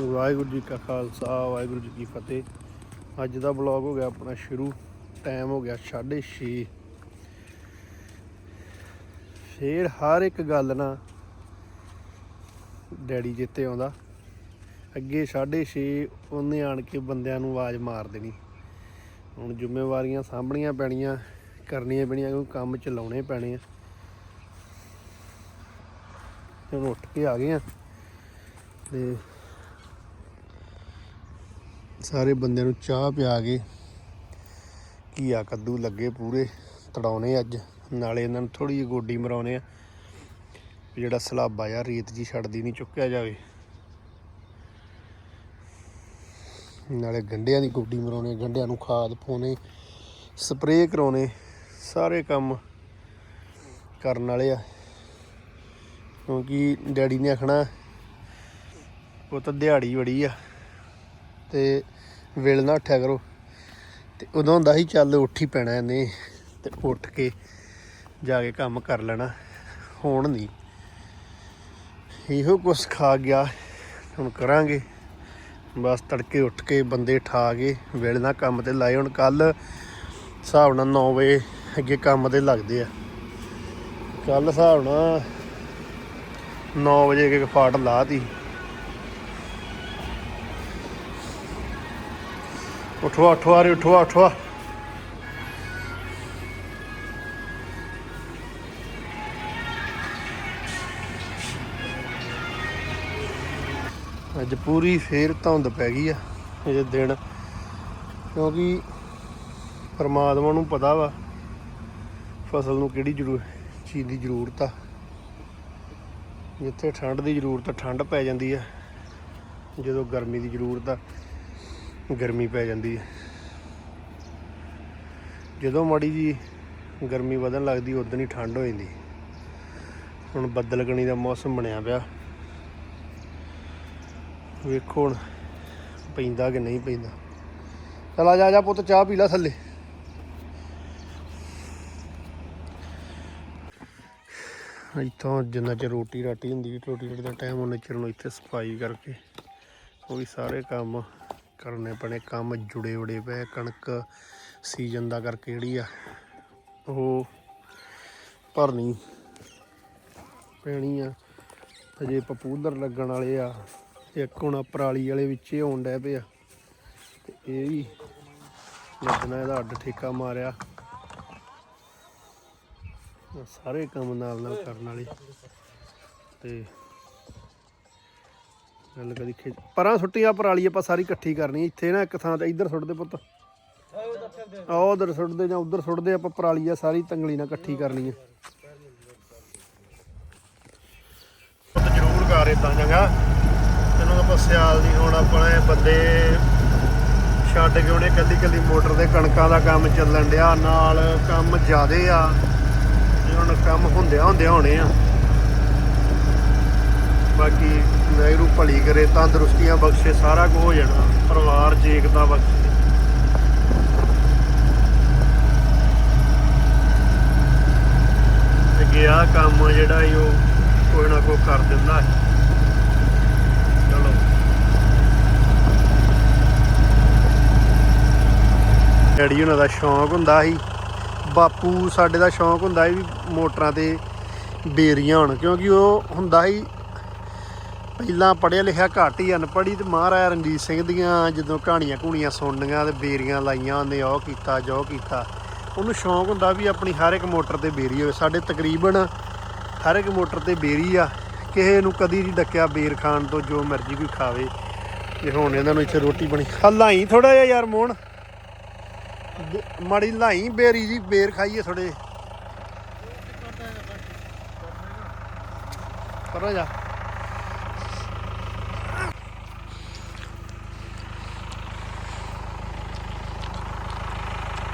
ਵਾਹਿਗੁਰੂ ਜੀ ਕਾ ਖਾਲਸਾ, ਵਾਹਿਗੁਰੂ ਜੀ ਕੀ ਫਤਿਹ। ਅੱਜ ਦਾ ਬਲੌਗ ਹੋ ਗਿਆ ਆਪਣਾ ਸ਼ੁਰੂ। ਟਾਈਮ ਹੋ ਗਿਆ 6:30 ਫੇਰ ਹਰ ਇੱਕ ਗੱਲ ਨਾ ਡੈਡੀ ਜਿੱਤੇ ਆਉਂਦਾ। ਅੱਗੇ 6:30 ਉਹਨੇ ਆਣ ਕੇ ਬੰਦਿਆਂ ਨੂੰ ਆਵਾਜ਼ ਮਾਰ ਦੇਣੀ। ਹੁਣ ਜ਼ਿੰਮੇਵਾਰੀਆਂ ਸਾਂਭਣੀਆਂ ਪੈਣੀਆਂ, ਕਰਨੀਆਂ ਪੈਣੀਆਂ, ਕਿਉਂਕਿ ਕੰਮ ਚਲਾਉਣੇ ਪੈਣੇ ਆ। ਹੁਣ ਉੱਠ ਕੇ ਆ ਗਏ ਆ। ਤੇ ਸਾਰੇ ਬੰਦਿਆਂ ਨੂੰ ਚਾਹ ਪਿਆ ਕੇ ਘੀਆ ਕੱਦੂ ਲੱਗੇ ਪੂਰੇ, ਤੜਾਉਣੇ ਅੱਜ। ਨਾਲੇ ਇਹਨਾਂ ਨੂੰ ਥੋੜੀ ਜਿਹੀ ਗੋਡੀ ਮਰਾਉਣੇ ਆ ਜਿਹੜਾ ਸਲਾਬਾ ਆ, ਰੇਤ ਜੀ ਛੱਡਦੀ ਨਹੀਂ ਚੁੱਕਿਆ ਜਾਵੇ। ਨਾਲੇ ਗੰਢਿਆਂ ਦੀ ਗੋਡੀ ਮਰਾਉਣੇ ਗੰਢਿਆਂ ਨੂੰ ਖਾਦ ਪਾਉਣੇ, ਸਪਰੇਅ ਕਰਾਉਣੇ, ਸਾਰੇ ਕੰਮ ਕਰਨ ਵਾਲੇ ਆ। ਕਿਉਂਕਿ ਡੈਡੀ ਨੇ ਆਖਣਾ ਉਹ ਤਾਂ ਦਿਹਾੜੀ ਬੜੀ ਆ ਤੇ ਵੇਲ ਨਾ ਉੱਠਿਆ ਕਰੋ। ਤੇ ਉਦੋਂ ਹੁੰਦਾ ਸੀ, ਚੱਲ ਉੱਠ ਹੀ ਪੈਣਾ ਇਹਨੇ ਤੇ ਉੱਠ ਕੇ ਜਾ ਕੇ ਕੰਮ ਕਰ ਲੈਣਾ। ਹੋਣ ਨਹੀਂ ਇਹੋ ਕੁਛ ਖਾ ਗਿਆ। ਹੁਣ ਕਰਾਂਗੇ। ਬਸ ਤੜਕੇ ਉੱਠ ਕੇ ਬੰਦੇ ਠਾ ਕੇ ਵੇਲੇ ਨਾਲ ਕੰਮ ਤੇ ਲਾਏ। ਹੁਣ ਕੱਲ ਹਿਸਾਬ ਨਾਲ 9 ਵਜੇ ਅੱਗੇ ਕੰਮ ਤੇ ਲੱਗਦੇ ਆ। ਕੱਲ ਹਿਸਾਬ ਨਾਲ 9 ਵਜੇ ਇੱਕ ਫਾਟ ਲਾਤੀ। ਉਠਵਾ ਉਠਵਾ ਰੇ ਉਠਵਾ ਉਠਵਾ ਅੱਜ ਪੂਰੀ ਫੇਰ ਧੁੰਦ ਪੈ ਗਈ ਆ, ਇਹ ਦਿਨ। ਕਿਉਂਕਿ ਪਰਮਾਤਮਾ ਨੂੰ ਪਤਾ ਵਾ, ਫਸਲ ਨੂੰ ਕਿਹੜੀ ਜ਼ਰੂਰ, ਚੀਜ਼ ਦੀ ਜ਼ਰੂਰਤ ਆ। ਜਿੱਥੇ ਠੰਡ ਦੀ ਜ਼ਰੂਰਤ, ਠੰਡ ਪੈ ਜਾਂਦੀ ਆ, ਜਦੋਂ ਗਰਮੀ ਦੀ ਜ਼ਰੂਰਤ ਆ। ਗਰਮੀ ਪੈ ਜਾਂਦੀ ਹੈ। ਜਦੋਂ ਮਾੜੀ ਜੀ ਗਰਮੀ ਵਧਣ ਲੱਗਦੀ, ਉਦੋਂ ਹੀ ਠੰਡ ਹੋ ਜਾਂਦੀ। ਹੁਣ ਬੱਦਲਗਣੀ ਦਾ ਮੌਸਮ ਬਣਿਆ ਪਿਆ। ਵੇਖੋ ਹੁਣ ਪੈਂਦਾ ਕਿ ਨਹੀਂ ਪੈਂਦਾ। ਚਲ ਆ ਜਾ ਜਾ ਪੁੱਤ, ਚਾਹ ਪੀ ਲੈ ਥੱਲੇ। ਇੱਥੋਂ ਜਿੰਨਾ ਚਿਰ ਰੋਟੀ ਰਾਟੀ ਹੁੰਦੀ, ਰੋਟੀ ਰਾਟੀ ਦਾ ਟਾਈਮ ਉਹਨਾਂ ਚਿਰ ਨੂੰ ਇੱਥੇ ਸਫ਼ਾਈ ਕਰਕੇ ਉਹ ਵੀ ਸਾਰੇ ਕੰਮ ਕਰਨੇ ਪੈਣੇ ਕੰਮ ਜੁੜੇ ਉੜੇ ਪਏ ਕਣਕ ਸੀਜ਼ਨ ਦਾ ਕਰਕੇ ਜਿਹੜੀ ਆ, ਉਹ ਭਰਨੀ ਪੈਣੀ ਆ। ਅਜੇ ਪਪੂਲਰ ਲੱਗਣ ਵਾਲੇ ਆ, ਇੱਕ ਹੁਣ ਪਰਾਲੀ ਵਾਲੇ ਵਿੱਚ ਹੀ ਆਉਣ ਡੈ ਪਿਆ ਤੇ ਇਹ ਵੀ ਲੱਗਣਾ, ਇਹਦਾ ਅੱਡ ਠੇਕਾ ਮਾਰਿਆ। ਸਾਰੇ ਕੰਮ ਨਾਲ ਨਾਲ ਕਰਨ ਵਾਲੇ। ਤੇ ਗੱਲ ਕਦੀ ਖਿੱਚ ਪਰਾਂ ਸੁੱਟੀਆਂ ਪਰਾਲੀ ਆਪਾਂ ਸਾਰੀ ਇਕੱਠੀ ਕਰਨੀ ਇੱਥੇ ਨਾ ਇੱਕ ਥਾਂ ਤੇ ਇੱਧਰ ਸੁੱਟਦੇ ਪੁੱਤ। ਆ ਉਧਰ ਸੁੱਟਦੇ ਜਾਂ ਉਧਰ ਸੁੱਟਦੇ, ਆਪਾਂ ਪਰਾਲੀ ਆ ਸਾਰੀ ਤੰਗਲੀ ਨਾਲ ਇਕੱਠੀ ਕਰਨੀ ਆ ਪੁੱਤ ਜ਼ਰੂਰ ਕਰ ਇਦਾਂ ਜਗਾ ਤੈਨੂੰ ਆਪਾਂ ਸਿਆਲ ਦੀ ਹੁਣ ਆਪਣੇ ਬੰਦੇ ਛੱਡ ਕੇ ਉਹਨੇ ਕੱਲੀ ਕੱਲੀ ਮੋਟਰ ਦੇ ਕਣਕਾਂ ਦਾ ਕੰਮ ਚੱਲਣ ਡਿਆ। ਨਾਲ ਕੰਮ ਜ਼ਿਆਦੇ ਆ। ਤੇ ਹੁਣ ਕੰਮ ਹੁੰਦਿਆਂ ਹੁੰਦਿਆਂ ਹੋਣੇ ਆ। ਬਾਕੀ ਵਾਹਿਗੁਰੂ ਭਲੀ ਕਰੇ, ਤੰਦਰੁਸਤੀਆਂ ਬਖਸ਼ੇ, ਸਾਰਾ ਕੁਝ ਹੋ ਜਾਣਾ, ਪਰਿਵਾਰ ਚ ਬਖਸ਼ੇ ਤੇ ਗਿਆ ਕੰਮ ਜਿਹੜਾ ਉਹ ਕੋਈ ਨਾ ਕੋਈ ਕਰ ਦਿੰਦਾ ਹੈ ਚਲੋ। ਡੈਡੀ ਉਹਨਾਂ ਦਾ ਸ਼ੌਂਕ ਹੁੰਦਾ ਸੀ। ਬਾਪੂ ਸਾਡੇ ਦਾ ਸ਼ੌਂਕ ਹੁੰਦਾ ਸੀ ਵੀ ਮੋਟਰਾਂ ਤੇ ਬੇਰੀਆਂ ਹੋਣ, ਕਿਉਂਕਿ ਉਹ ਹੁੰਦਾ ਸੀ ਪਹਿਲਾਂ ਪੜ੍ਹਿਆ ਲਿਖਿਆ ਘੱਟ ਹੀ ਅਨਪੜ੍ਹੀ ਤੇ ਮਹਾਰਾਜਾ ਰਣਜੀਤ ਸਿੰਘ ਦੀਆਂ ਜਦੋਂ ਕਹਾਣੀਆਂ ਕੂਣੀਆਂ ਸੁਣਨੀਆਂ ਤੇ ਬੇਰੀਆਂ ਲਾਈਆਂ ਉਹਨੇ, ਉਹ ਕੀਤਾ, ਜੋ ਕੀਤਾ। ਉਹਨੂੰ ਸ਼ੌਂਕ ਹੁੰਦਾ ਵੀ ਆਪਣੀ ਹਰ ਇੱਕ ਮੋਟਰ ਤੇ ਬੇਰੀ ਹੋਵੇ। ਸਾਡੇ ਤਕਰੀਬਨ ਹਰ ਇੱਕ ਮੋਟਰ ਤੇ ਬੇਰੀ ਆ। ਕਿਸੇ ਨੂੰ ਕਦੀ ਨਹੀਂ ਡੱਕਿਆ ਬੇਰ ਖਾਣ ਤੋਂ, ਜੋ ਮਰਜ਼ੀ ਕੋਈ ਖਾਵੇ। ਤੇ ਹੁਣ ਇਹਨਾਂ ਨੂੰ ਇੱਥੇ ਰੋਟੀ ਬਣੀ। ਹਲਾਈ ਥੋੜਾ ਜਿਹਾ ਯਾਰ ਮੋਹਨ। ਬ- ਮਾੜੀ ਲਾਈ ਬੇਰੀ ਜੀ, ਬੇਰ ਖਾਈਏ ਥੋੜੇ ਕਰੋ ਜਾ।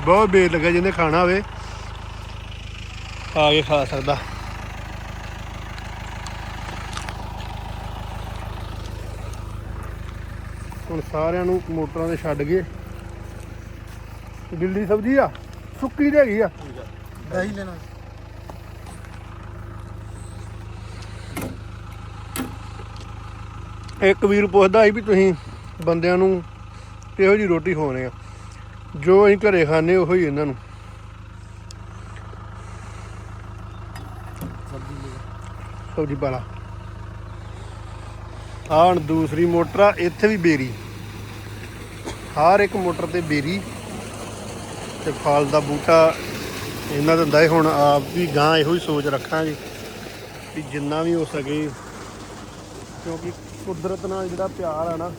ਬਹੁਤ ਬੇਰ ਲੱਗਾ ਜਿਹਨੇ ਖਾਣਾ ਹੋਵੇ। ਆ ਕੇ ਖਾ ਸਕਦਾ। ਹੁਣ ਸਾਰਿਆਂ ਨੂੰ ਮੋਟਰਾਂ ਤੇ ਛੱਡ ਗਏ ਗਿੱਲੀ ਸਬਜ਼ੀ ਆ ਸੁੱਕੀ ਤੇ ਹੈਗੀ ਆ। ਦਹੀਂ ਲੈਣਾ। ਇੱਕ ਵੀਰ ਪੁੱਛਦਾ ਸੀ ਵੀ ਤੁਸੀਂ ਬੰਦਿਆਂ ਨੂੰ ਕਿਹੋ ਜੀ ਰੋਟੀ ਖਵਾਉਂਦੇ ਆ? ਜੋ ਅਸੀਂ ਘਰੇ ਖਾਣੇ ਉਹੋ ਹੀ ਇਹਨਾਂ ਨੂੰ। ਸਬਜ਼ੀ ਪਾਲਾ ਆਹ ਦੂਸਰੀ ਮੋਟਰ ਆ, ਇੱਥੇ ਵੀ ਬੇਰੀ। ਹਰ ਇੱਕ ਮੋਟਰ ਤੇ ਬੇਰੀ ਤੇ ਫਲ ਦਾ ਬੂਟਾ ਇਹਨਾਂ ਦਾ ਹੁੰਦਾ ਹੈ ਹੁਣ ਆਪ ਵੀ ਗਾਂ ਇਹੋ ਹੀ ਸੋਚ ਰੱਖਾਂਗੇ ਵੀ ਜਿੰਨਾ ਵੀ ਹੋ ਸਕੇ, ਕਿਉਂਕਿ ਕੁਦਰਤ ਨਾਲ ਜਿਹੜਾ ਪਿਆਰ ਆ ਨਾ,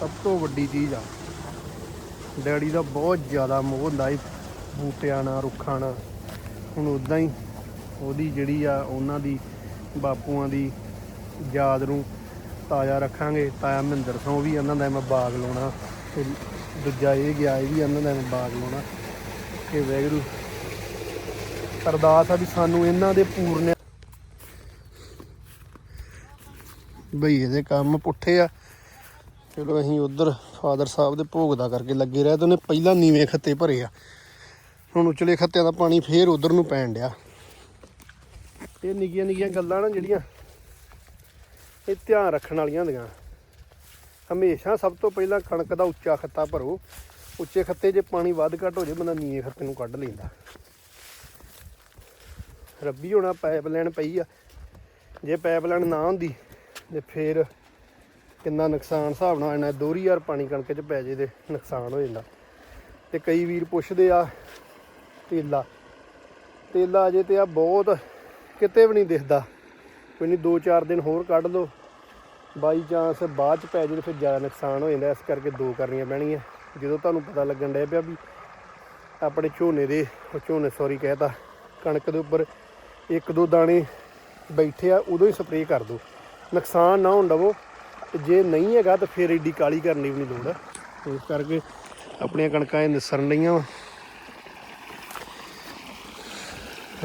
ਸਭ ਤੋਂ ਵੱਡੀ ਚੀਜ਼ ਆ। ਡੈਡੀ ਦਾ ਬਹੁਤ ਜ਼ਿਆਦਾ ਮੋਹ ਹੁੰਦਾ ਸੀ, ਬੂਟਿਆਂ ਨਾਲ, ਰੁੱਖਾਂ ਨਾਲ। ਹੁਣ ਉਦਾਂ ਹੀ ਉਹਦੀ ਜਿਹੜੀ ਆ, ਉਹਨਾਂ ਦੀ, ਬਾਪੂਆਂ ਦੀ ਯਾਦ ਨੂੰ ਤਾਜ਼ਾ ਰੱਖਾਂਗੇ। ਤਾਇਆ ਮਹਿੰਦਰ ਸਿੰਘ ਵੀ ਇਹਨਾਂ ਦਾ ਮੈਂ ਬਾਗ ਲਾਉਣਾ। ਤੇ ਦੂਜਾ ਇਹ ਗਿਆ, ਇਹ ਵੀ ਇਹਨਾਂ ਦਾ ਮੈਂ ਬਾਗ ਲਾਉਣਾ। ਕਿ ਵੈਗਰੂ ਅਰਦਾਸ ਆ ਵੀ ਸਾਨੂੰ ਇਹਨਾਂ ਦੇ ਪੂਰਨ ਬਈ ਇਹਦੇ ਕੰਮ ਪੁੱਠੇ ਆ। ਚਲੋ ਅਸੀਂ ਉਧਰ ਫਾਦਰ ਸਾਹਿਬ ਦੇ ਭੋਗ ਦਾ ਕਰਕੇ ਲੱਗੇ ਰਹੇ ਤੇ ਉਹਨੇ ਪਹਿਲਾਂ ਨੀਵੇਂ ਖੱਤੇ ਭਰੇ ਆ। ਹੁਣ ਉਚਲੇ ਖੱਤਿਆਂ ਦਾ ਪਾਣੀ ਫੇਰ ਉਧਰ ਨੂੰ ਪੈਣ ਡਿਆ। ਇਹ ਨਿੱਕੀਆਂ ਨਿੱਕੀਆਂ ਗੱਲਾਂ ਨਾ ਜਿਹੜੀਆਂ ਇਹ ਧਿਆਨ ਰੱਖਣ ਵਾਲੀਆਂ ਹੁੰਦੀਆਂ। ਹਮੇਸ਼ਾ ਸਭ ਤੋਂ ਪਹਿਲਾਂ ਕਣਕ ਦਾ ਉੱਚਾ ਖੱਤਾ ਭਰੋ। ਉੱਚੇ ਖੱਤੇ 'ਚ ਪਾਣੀ ਵੱਧ ਘੱਟ ਹੋ ਜੇ ਬੰਦਾ ਨੀਵੇਂ ਖੱਤੇ ਨੂੰ ਕੱਢ ਲੈਂਦਾ। ਰੱਬੀ ਹੋਣਾ ਪਾਈਪ ਲਾਈਨ ਪਈ ਆ। ਜੇ ਪਾਈਪ ਲਾਈਨ ਨਾ ਹੁੰਦੀ ਤੇ ਫੇਰ ਕਿੰਨਾ ਨੁਕਸਾਨ ਹਿਸਾਬ ਨਾਲ ਆਣਾ ਦੋਹਰੀ ਯਾਰ ਪਾਣੀ ਕਣਕ 'ਚ ਪੈ ਜੇ ਤੇ ਨੁਕਸਾਨ ਹੋ ਜਾਂਦਾ। ਤੇ ਕਈ ਵੀਰ ਪੁੱਛਦੇ ਆ ਤੇਲਾ। ਤੇਲਾ ਅਜੇ ਤੇ ਆ ਬਹੁਤ ਕਿਤੇ ਵੀ ਨਹੀਂ ਦਿਖਦਾ। ਕੋਈ ਨਹੀਂ 2-4 ਦਿਨ ਹੋਰ ਕੱਢ ਲਓ। ਬਾਈ ਚਾਂਸ ਬਾਅਦ ਚ ਪੈ ਜੇ ਫਿਰ ਜ਼ਿਆਦਾ ਨੁਕਸਾਨ ਹੋ ਜਾਂਦਾ। ਇਸ ਕਰਕੇ ਦੋ ਕਰਨੀਆਂ ਪੈਣੀਆਂ ਜਦੋਂ ਤੁਹਾਨੂੰ ਪਤਾ ਲੱਗਣ ਡਿਆ ਪਿਆ ਵੀ ਆਪਣੇ ਝੋਨੇ ਦੇ, ਉਹ ਝੋਨੇ ਸੌਰੀ ਕਹਿਤਾ ਕਣਕ ਦੇ ਉੱਪਰ ਇੱਕ ਦੋ ਦਾਣੇ ਬੈਠੇ ਆ, ਉਦੋਂ ਹੀ ਸਪਰੇਅ ਕਰ ਦਿਓ ਨੁਕਸਾਨ ਨਾ ਹੋਣ ਦਵੋ। ਤੇ ਜੇ ਨਹੀਂ ਹੈਗਾ ਤਾਂ ਫਿਰ ਏਡੀ ਕਾਲੀ ਕਰਨੀ ਵੀ ਨਹੀਂ ਲੋੜ ਇਸ ਕਰਕੇ ਆਪਣੀਆਂ ਕਣਕਾਂ ਇਹ ਨਿਸਰਨ ਲਈਆਂ ਵਾ।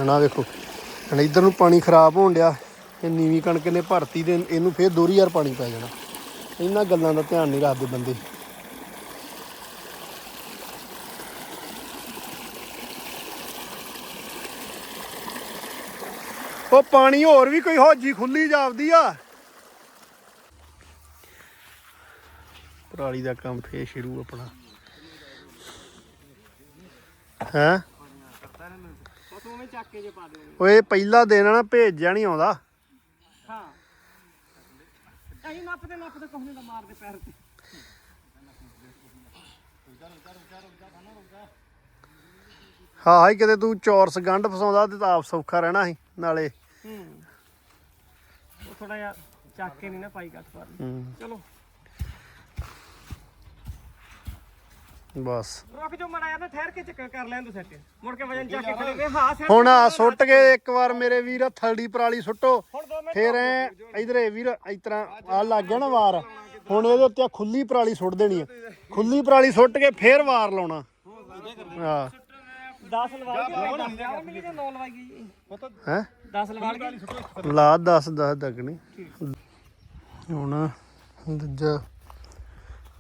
ਨਾ ਵੇਖੋ ਹੁਣ ਇਧਰ ਨੂੰ ਪਾਣੀ ਖਰਾਬ ਹੋਣ ਡਿਆ, ਇਹ ਨੀਵੀਂ ਕਣਕ ਨੇ ਭਰਤੀ ਦੇ ਇਹਨੂੰ ਫੇਰ ਦੋਹਰੀ ਯਾਰ ਪਾਣੀ ਪੈ ਜਾਣਾ। ਇਹਨਾਂ ਗੱਲਾਂ ਦਾ ਧਿਆਨ ਨਹੀਂ ਰੱਖਦੇ ਬੰਦੇ। ਉਹ ਪਾਣੀ ਹੋਰ ਵੀ ਕੋਈ ਹੌਜੀ ਖੁੱਲੀ ਜਾਪਦੀ ਆ। ਪਰਾਲੀ ਦਾ ਕੰਮ ਫੇਰ ਸ਼ੁਰੂ ਆਪਣਾ। ਹੈ? ਓਏ ਪਹਿਲਾ ਦਿਨ ਨਾ ਭੇਜਿਆ ਨਹੀਂ ਆਉਂਦਾ। ਹਾਂ ਅਸੀਂ ਨੱਪਦੇ ਨੱਪਦੇ ਕੋਹਨੇ ਦਾ ਮਾਰਦੇ ਪੈਰ ਤੇ ਹਾਂ ਹੀ ਕਿਤੇ ਤੂੰ ਚੌਰਸ ਗੰਢ ਫਸਾਉਂਦਾ ਤੇ ਤਾਂ ਆਪ ਸੌਖਾ ਰਹਿਣਾ ਸੀ ਨਾਲੇ। ਹੂੰ। ਉਹ ਥੋੜਾ ਜਿਹਾ ਚੱਕ ਕੇ ਨਹੀਂ ਨਾ ਪਾਈ ਕੱਟ ਪਰ ਚਲੋ। ਬਸ। ਰੁਕ ਜੋ ਮੜਾ ਨਾ ਠਹਿਰ ਕੇ ਚੱਕ ਕਰ ਲੈਣ ਤੂੰ ਸੈੱਟ ਮੁੜ ਕੇ ਵਜਨ ਚੱਕ ਕੇ ਖੜੇ ਵੇ ਹਾਂ ਸਿਰ ਹੁਣ ਆ ਸੁੱਟ ਕੇ ਇੱਕ ਵਾਰ ਮੇਰੇ ਵੀਰ ਥਲੜੀ ਪਰਾਲੀ ਸੁੱਟੋ। ਦੋ ਫੇਰ ਐ ਇਧਰੇ ਵੀਰ ਇਸ ਤਰ੍ਹਾਂ ਆ ਲੱਗ ਗਿਆ ਨਾ ਵਾਰ। ਹੁਣ ਇਹਦੇ ਉੱਤੇ ਖੁੱਲੀ ਪਰਾਲੀ ਸੁੱਟ ਦੇਣੀ ਆ। ਖੁੱਲੀ ਪਰਾਲੀ ਸੁੱਟ ਕੇ ਫੇਰ ਵਾਰ ਲਾਉਣਾ। ਹਾਂ। 10 ਲਵਾ ਕੇ ਹੁਣ ਮਿਲੀ ਜਾਂ 9 ਲਵਾਈ ਗਈ? ਹੈ? 10 ਲਵਾ ਕੇ। ਲਾ 10 10 ਤੱਕ ਨਹੀਂ। ਹੁਣ ਦੂਜਾ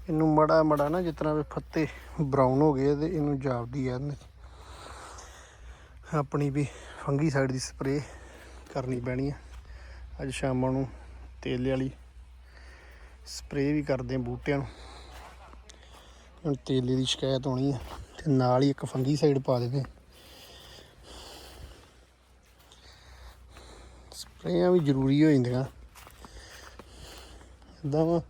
ਇਹਨੂੰ ਮੜਾ ਮੜਾ ਨਾ ਜਿਸ ਤਰ੍ਹਾਂ ਵੀ ਫੱਤੇ ਬਰਾਊਨ ਹੋ ਗਏ ਤੇ ਇਹਨੂੰ ਜਾਪਦੀ ਆ ਆਪਣੀ ਵੀ ਫੰਗੀ ਸਾਈਡ ਦੀ ਸਪਰੇ ਕਰਨੀ ਪੈਣੀ ਆ। ਅੱਜ ਸ਼ਾਮਾਂ ਨੂੰ ਤੇਲੇ ਵਾਲੀ ਸਪਰੇ ਵੀ ਕਰਦੇ ਬੂਟਿਆਂ ਨੂੰ। ਹੁਣ ਤੇਲੇ ਦੀ ਸ਼ਿਕਾਇਤ ਆਉਣੀ ਆ ਤੇ ਨਾਲ ਹੀ ਇੱਕ ਫੰਗੀ ਸਾਈਡ ਪਾ ਦੇਵੇ। ਸਪਰੇਆਂ ਵੀ ਜ਼ਰੂਰੀ ਹੋ ਜਾਂਦੀਆਂ। ਇਦਾਂ ਵਾ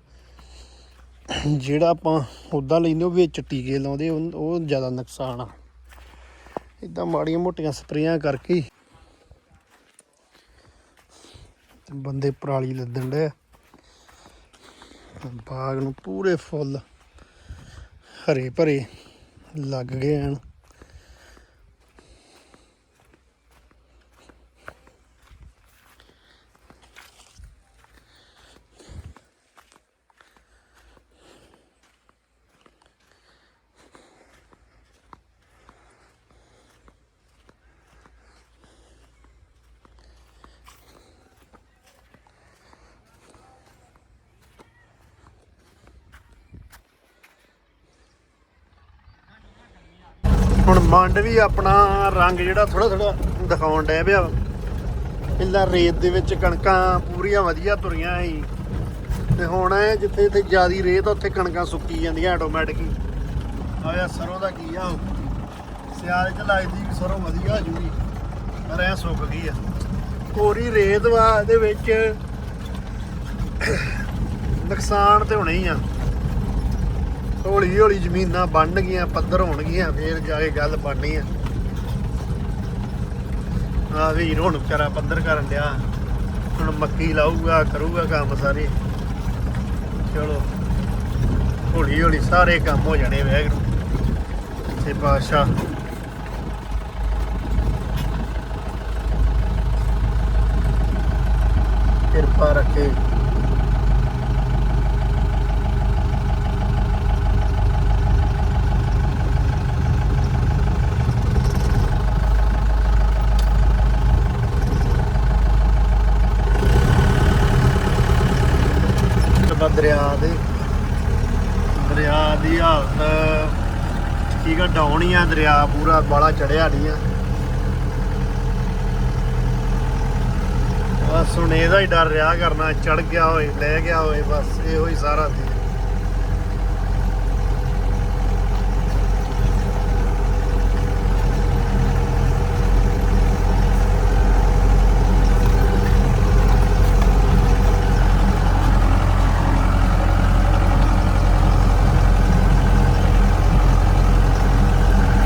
ਜਿਹੜਾ ਆਪਾਂ ਉਦਾਂ ਲੈਂਦੇ ਉਹ ਵਿੱਚ ਟੀਕੇ ਲਾਉਂਦੇ, ਉਹ ਜ਼ਿਆਦਾ ਨੁਕਸਾਨ ਆ। ਇਦਾਂ ਮਾੜੀਆਂ ਮੋਟੀਆਂ ਸਪਰੇਆਂ ਕਰਕੇ ਬੰਦੇ ਪਰਾਲੀ ਲੱਦਣ ਦੇ ਬਾਗ ਨੂੰ ਪੂਰੇ ਫੁੱਲ ਹਰੇ ਭਰੇ ਲੱਗ ਗਏ ਹਨ ਹੁਣ ਮੰਡ ਵੀ ਆਪਣਾ ਰੰਗ ਜਿਹੜਾ ਥੋੜਾ ਥੋੜਾ ਦਿਖਾਉਣ ਡਿਆ ਪਿਆ। ਪਹਿਲਾਂ ਰੇਤ ਦੇ ਵਿੱਚ ਕਣਕਾਂ ਪੂਰੀਆਂ ਵਧੀਆ ਤੁਰੀਆਂ ਸੀ। ਤੇ ਹੁਣ ਇਹ ਜਿੱਥੇ ਜਿੱਥੇ ਜਿਆਦੀ ਰੇਤ ਉੱਥੇ ਕਣਕਾਂ ਸੁੱਕੀ ਜਾਂਦੀਆਂ ਆਟੋਮੈਟਿਕ ਹੀ। ਆਇਆ ਸਰੋਂ ਦਾ ਕੀ ਆ ਉਹ? ਸਿਆਲ ਚ ਲੱਗਦੀ ਵੀ ਸਰੋਂ ਵਧੀਆ ਜੂਗੀ, ਪਰ ਐ ਸੁੱਕ ਗਈ ਆ। ਕੋਰੀ ਰੇਤ ਵਾ, ਇਹਦੇ ਵਿੱਚ ਨੁਕਸਾਨ ਤੇ ਹੋਣਾ ਹੀ ਆ। ਹੌਲੀ ਹੌਲੀ ਜ਼ਮੀਨਾਂ ਬਣਨਗੀਆਂ ਪੱਧਰ ਹੋਣਗੀਆਂ ਫੇਰ ਜਾ ਕੇ ਗੱਲ ਬਣਨੀ ਆ। ਆ ਵੀਰ ਹੁਣ ਵਿਚਾਰਾ ਪੱਧਰ ਕਰਨ ਡਿਆ। ਹੁਣ ਮੱਕੀ ਲਾਊਗਾ, ਕਰੂਗਾ ਕੰਮ ਸਾਰੇ। ਚਲੋ, ਹੌਲੀ ਹੌਲੀ ਸਾਰੇ ਕੰਮ ਹੋ ਜਾਣੇ ਵੈਗਰੂ ਸੇ ਪਾਸ਼ਾ ਕਿਰਪਾ ਰੱਖੇ ਤੇ ਦਰਿਆ ਦੇ, ਦਰਿਆ ਦੀ ਹਾਲਤ ਠੀਕ ਆ ਡਾਉਣ ਹੀ ਆ ਦਰਿਆ, ਪੂਰਾ ਬਾਲਾ ਚੜਿਆ ਨਹੀਂ ਆ। ਬਸ ਹੁਣ ਇਹਦਾ ਹੀ ਡਰ ਰਿਹਾ ਕਰਨਾ ਚੜ ਗਿਆ ਹੋਏ, ਲੈ ਗਿਆ ਹੋਏ, ਬਸ ਇਹੋ ਹੀ ਸਾਰਾ ਸੀ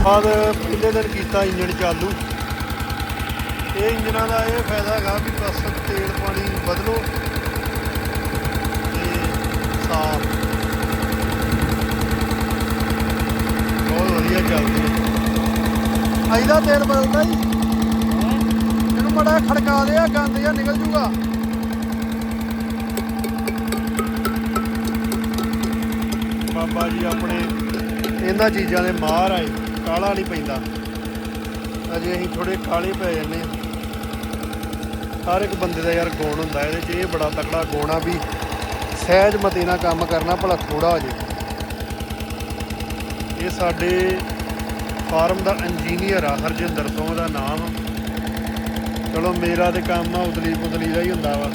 ਬਾਅਦ ਪਿਛਲੇ ਦਿਨ ਕੀਤਾ ਇੰਜਣ ਚਾਲੂ। ਇਹ ਇੰਜਨਾਂ ਦਾ ਇਹ ਫਾਇਦਾ ਹੈਗਾ ਵੀ ਬਸ ਤੇਲ ਪਾਣੀ ਬਦਲੋ ਤੇ ਸਾਫ਼। ਬਹੁਤ ਵਧੀਆ ਚੱਲਦੀ ਹੈ ਆਈਦਾ ਤੇਲ ਬਦਲਦਾ ਜੀ। ਇਹਨੂੰ ਮੜਾ ਖੜਕਾ ਦੇ ਆ ਗੰਦ ਜਾਂ ਨਿਕਲ ਜੂਗਾ। ਬਾਬਾ ਜੀ ਆਪਣੇ ਇਹਨਾਂ ਚੀਜ਼ਾਂ ਦੇ ਮਾਹਰ ਆਏ ਕਾਲਾ ਨਹੀਂ ਪੈਂਦਾ। ਅਜੇ ਅਸੀਂ ਥੋੜੇ ਕਾਲੇ ਪੈ ਜਾਂਦੇ ਹਾਂ। ਹਰ ਇੱਕ ਬੰਦੇ ਦਾ ਯਾਰ ਗੁਣ ਹੁੰਦਾ, ਇਹਦੇ 'ਚ ਇਹ ਬੜਾ ਤਕੜਾ ਗੁਣ ਵੀ ਸਹਿਜ ਮਤੀ ਨਾਲ ਕੰਮ ਕਰਨਾ ਭਲਾ ਥੋੜਾ ਹੋ ਜੇ। ਇਹ ਸਾਡੇ ਫਾਰਮ ਦਾ ਇੰਜੀਨੀਅਰ ਆ, ਹਰਜਿੰਦਰ ਤੋਂ ਉਹਦਾ ਨਾਮ। ਚਲੋ ਮੇਰਾ ਤੇ ਕੰਮ ਆ, ਉਦਲੀ ਪੁਦਲੀ ਦਾ ਹੀ ਹੁੰਦਾ ਵਾ।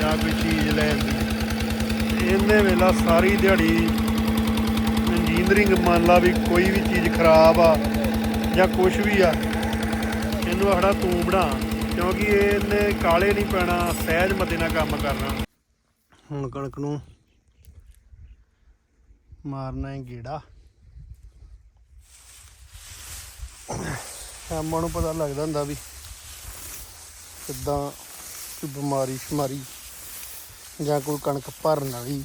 ਜਾਂ ਕੋਈ ਚੀਜ਼ ਲੈਣ ਦੀ ਇਹਨੇ ਵੇਲਾ ਸਾਰੀ ਦਿਹਾੜੀ ਇੰਜੀਨੀਅਰਿੰਗ ਮੰਨ ਲਾ ਵੀ ਕੋਈ ਵੀ ਚੀਜ਼ ਖਰਾਬ ਆ ਜਾਂ ਕੁਝ ਵੀ ਆ, ਇਹਨੂੰ ਆਖੜਾ ਤੂੰ ਬਣਾ, ਕਿਉਂਕਿ ਇਹਨੇ ਕਾਲੇ ਨਹੀਂ ਪੈਣਾ, ਸਹਿਜ ਮਤੇ ਨਾਲ ਕੰਮ ਕਰਨਾ। ਹੁਣ ਕਣਕ ਨੂੰ ਮਾਰਨਾ ਹੈ ਗੇੜਾ। ਸ਼ਾਮਾਂ ਨੂੰ ਪਤਾ ਲੱਗਦਾ ਹੁੰਦਾ ਵੀ ਕਿੱਦਾਂ ਕੋਈ ਬਿਮਾਰੀ ਸ਼ਮਾਰੀ ਜਾਂ ਕੋਈ ਕਣਕ ਭਰਨ ਵਾਲੀ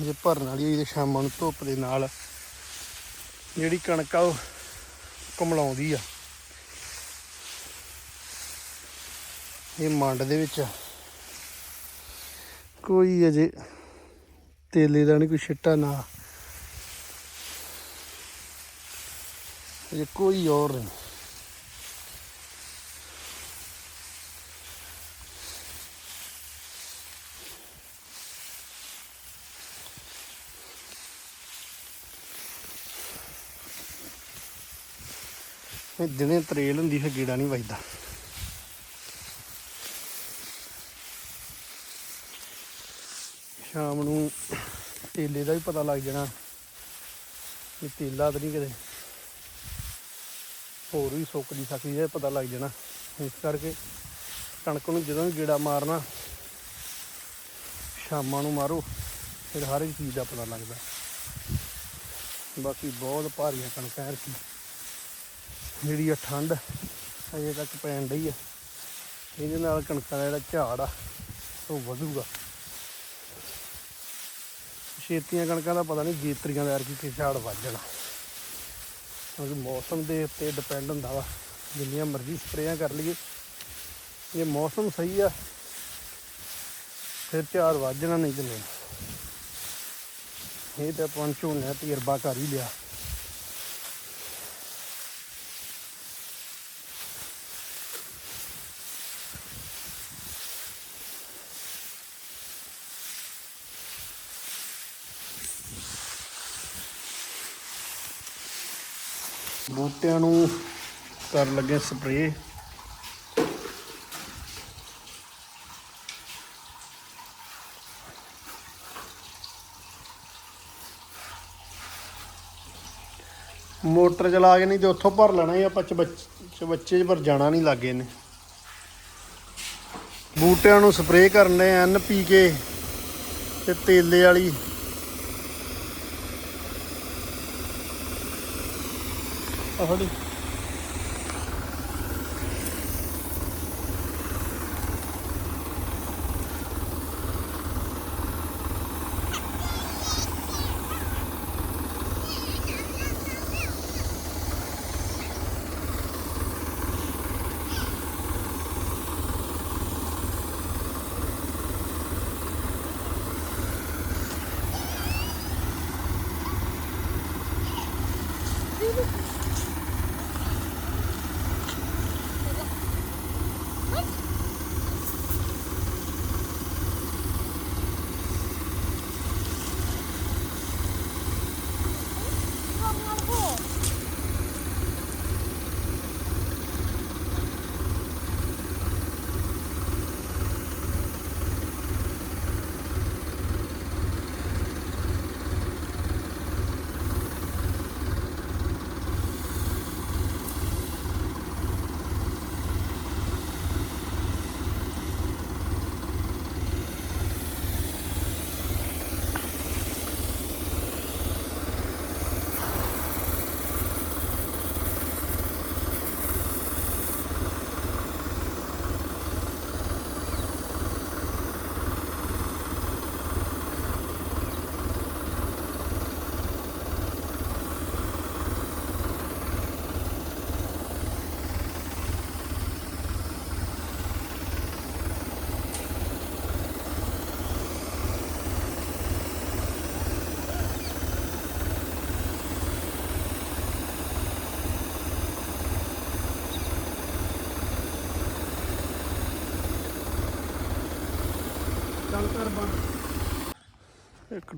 ਜੇ ਭਰਨ ਵਾਲੀ ਹੋਈ ਤੇ ਸ਼ਾਮਾਂ ਨੂੰ ਧੁੱਪ ਦੇ ਨਾਲ ਜਿਹੜੀ ਕਣਕ ਆ ਉਹ ਕੁਮਲਾਉਂਦੀ ਆ। ਇਹ ਮੰਡ ਦੇ ਵਿੱਚ ਕੋਈ ਅਜੇ ਤੇਲੇ ਦਾ ਨਹੀਂ ਕੋਈ ਛਿੱਟਾ ਨਾ। ਅਜੇ ਕੋਈ ਔਰ ਨਹੀਂ। ਇਹ ਦਿਨੇ ਤਰੇਲ ਹੁੰਦੀ ਫਿਰ ਗੇੜਾ ਨਹੀਂ ਵੱਜਦਾ। ਸ਼ਾਮ ਨੂੰ ਤੇਲੇ ਦਾ ਵੀ ਪਤਾ ਲੱਗ ਜਾਣਾ ਕਿ ਤੇਲਾ ਤਾਂ ਨਹੀਂ ਕਿਤੇ ਹੋਰ ਵੀ ਸੁੱਕਦੀ ਸਕਦੀ ਹੈ ਪਤਾ ਲੱਗ ਜਾਣਾ। ਇਸ ਕਰਕੇ ਕਣਕ ਨੂੰ ਜਦੋਂ ਵੀ ਗੇੜਾ ਮਾਰਨਾ, ਸ਼ਾਮਾਂ ਨੂੰ ਮਾਰੋ, ਫਿਰ ਹਰ ਇੱਕ ਚੀਜ਼ ਦਾ ਪਤਾ ਲੱਗਦਾ। ਬਾਕੀ ਬਹੁਤ ਭਾਰੀਆਂ ਕਣਕਾਂ ਐਰਕੀ ਜਿਹੜੀ ਆ ਠੰਡ ਅਜੇ ਤੱਕ ਪੈਣ ਡਈ ਆ। ਇਹਦੇ ਨਾਲ ਕਣਕਾਂ ਦਾ ਜਿਹੜਾ ਝਾੜ ਆ, ਉਹ ਵਧੂਗਾ। ਛੇਤੀਆਂ ਕਣਕਾਂ ਦਾ ਪਤਾ ਨਹੀਂ ਗੇਤਰੀਆਂ ਦਾ ਕੀ ਕਿ ਝਾੜ ਵੱਧ ਜਾਣਾ। ਕਿਉਂਕਿ ਮੌਸਮ ਦੇ ਉੱਤੇ ਡਿਪੈਂਡ ਹੁੰਦਾ ਵਾ, ਜਿੰਨੀਆਂ ਮਰਜ਼ੀ ਸਪਰੇਆਂ ਕਰ ਲਈਏ। ਜੇ ਮੌਸਮ ਸਹੀ ਆ, ਫਿਰ ਝਾੜ ਵੱਧ ਜਾਣਾ ਨਹੀਂ ਤੇ ਨਹੀਂ। ਇਹ ਤਾਂ ਆਪਾਂ ਨੇ ਝੋਨੇ ਦਾ ਤਜਰਬਾ ਕਰ ਹੀ ਲਿਆ। ਬੂਟਿਆਂ ਨੂੰ ਕਰ ਲੱਗੇ ਸਪਰੇ ਮੋਟਰ ਚਲਾ ਕੇ ਨਹੀਂ ਤੇ ਉੱਥੋਂ ਭਰ ਲੈਣਾ ਹੀ, ਆਪਾਂ ਬੱਚੇ ਬੱਚੇ ਪਰ ਜਾਣਾ ਨਹੀਂ ਲੱਗੇ ਨੇ ਬੂਟਿਆਂ ਨੂੰ ਸਪਰੇਅ ਕਰਨੇ ਐਨ ਪੀ ਕੇ ਤੇ ਤੇਲੇ ਵਾਲੀ। honey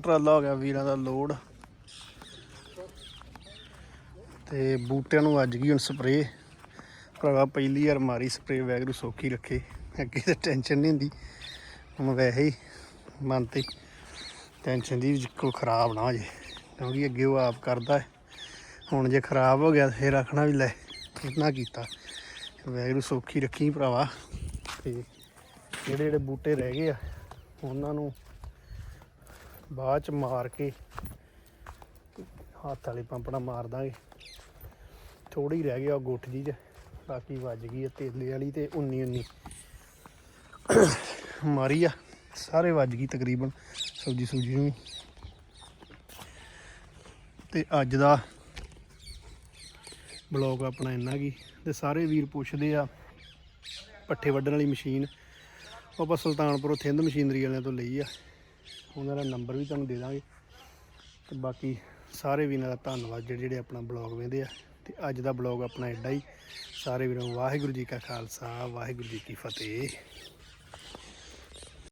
ਟਰਾਲਾ ਹੋ ਗਿਆ ਵੀਰਾਂ ਦਾ ਲੋਡ। ਤੇ ਬੂਟਿਆਂ ਨੂੰ ਅੱਜ ਗਈ ਹੁਣ ਸਪਰੇ ਭਰਾਵਾ ਪਹਿਲੀ ਵਾਰ ਮਾਰੀ ਸਪਰੇ ਵੈਗਰੂ ਸੌਖੀ ਰੱਖੇ। ਅੱਗੇ ਤਾਂ ਟੈਨਸ਼ਨ ਨਹੀਂ ਹੁੰਦੀ। ਹੁਣ ਵੈਸੇ ਹੀ ਮਨ ਤੇ ਟੈਨਸ਼ਨ ਦੀ ਕੋਈ ਖਰਾਬ ਨਾ ਹੋ ਜੇ। ਕਿਉਂਕਿ ਅੱਗੇ ਉਹ ਆਪ ਕਰਦਾ ਹੈ। ਹੁਣ ਜੇ ਖਰਾਬ ਹੋ ਗਿਆ ਤਾਂ ਫਿਰ ਆਖਣਾ ਵੀ ਲੈ ਕਿੰਨਾ ਕੀਤਾ। ਵੈਗਰੂ ਸੌਖੀ ਰੱਖੀ ਭਰਾਵਾ। ਤੇ ਜਿਹੜੇ ਜਿਹੜੇ ਬੂਟੇ ਰਹਿ ਗਏ ਆ, ਉਹਨਾਂ ਨੂੰ ਬਾਅਦ ਚ ਮਾਰ ਕੇ ਹੱਥ ਵਾਲੇ ਪੰਪ ਨਾਲ ਮਾਰ ਦਾਂਗੇ। ਥੋੜੀ ਰਹਿ ਗਿਆ ਉਹ ਗੁੱਠ ਜੀ ਚ, ਬਾਕੀ ਵੱਜ ਗਈ ਆ ਤੇਲੇ ਵਾਲੀ ਤੇ 19 19 ਮਾਰੀ ਆ, ਸਾਰੇ ਵੱਜ ਗਈ ਤਕਰੀਬਨ ਸਬਜੀ ਸੂਜੀ ਨੂੰ। ਵੀ। ਤੇ ਅੱਜ ਦਾ ਬਲੌਗ ਆਪਣਾ ਇੰਨਾ ਕੀ, ਤੇ ਸਾਰੇ ਵੀਰ ਪੁੱਛਦੇ ਆ ਪੱਠੇ ਵੱਢਣ ਵਾਲੀ ਮਸ਼ੀਨ। ਉਹ ਆਪਾਂ ਸੁਲਤਾਨਪੁਰੋਂ ਥਿੰਦ ਮਸ਼ੀਨਰੀ ਵਾਲਿਆਂ ਤੋਂ ਲਈ ਆ। ਉਹਨਾਂ ਦਾ ਨੰਬਰ ਵੀ ਤੁਹਾਨੂੰ ਦੇ ਦਾਂਗੇ। ਤੇ ਬਾਕੀ ਸਾਰੇ ਵੀਰਾਂ ਦਾ ਧੰਨਵਾਦ ਜਿਹੜੇ ਜਿਹੜੇ ਆਪਣਾ ਬਲੌਗ ਵੇਖਦੇ ਆ। ਤੇ ਅੱਜ ਦਾ ਬਲੌਗ ਆਪਣਾ ਐਡਾ ਹੀ। ਸਾਰੇ ਵੀਰਾਂ ਨੂੰ ਵਾਹਿਗੁਰੂ ਜੀ ਕਾ ਖਾਲਸਾ, ਵਾਹਿਗੁਰੂ ਜੀ ਕੀ ਫਤਿਹ।